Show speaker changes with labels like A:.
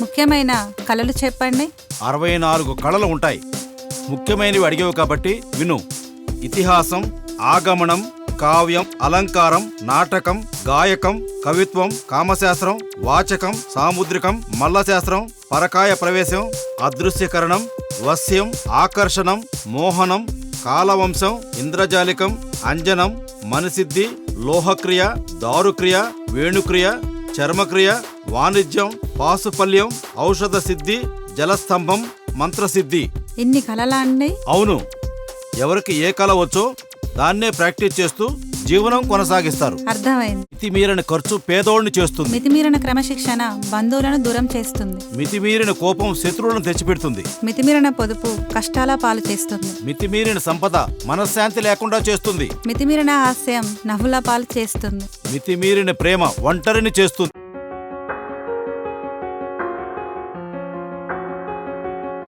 A: ముఖ్యమైన కళలు చెప్పండి.
B: అరవై నాలుగు కళలు ఉంటాయి. ముఖ్యమైనవి అడిగేవి కాబట్టి విను. ఇతిహాసం ఆగమనం కావ్యం అలంకారం నాటకం గాయకం కవిత్వం కామశాస్త్రం వాచకం సాముద్రికం మల్లశాస్త్రం పరకాయ ప్రవేశం అదృశ్యకరణం వస్యం ఆకర్షణం మోహనం కాలవంశం ఇంద్రజాలికం అంజనం మనసిద్ధి లోహక్రియ దారుక్రియ వేణుక్రియ చర్మక్రియ వాణిజ్యం పాసుపల్యం ఔషధ సిద్ధి జలస్తంభం మంత్రసిద్ధి.
A: ఇన్ని కళలా అండి?
B: అవును. ఎవరికి ఏ కళ వచ్చో దాన్నే ప్రాక్టీస్ చేస్తూ జీవనం కొనసాగిస్తారు.
A: అర్థమైంది.
B: మితిమీరిన ఖర్చు పేదోడిని చేస్తుంది.
A: మితిమీరిన క్రమశిక్షణ బంధువులను దూరం చేస్తుంది.
B: మితిమీరిన కోపం శత్రువులను తెచ్చిపెడుతుంది.
A: మితిమీరిన పొదుపు కష్టాల పాలు చేస్తుంది.
B: మితిమీరిన సంపద మనశ్శాంతి లేకుండా చేస్తుంది.
A: మితిమీరిన హాస్యం నవ్వుల పాలు చేస్తుంది.
B: మితిమీరిన ప్రేమ ఒంటరిని చేస్తుంది.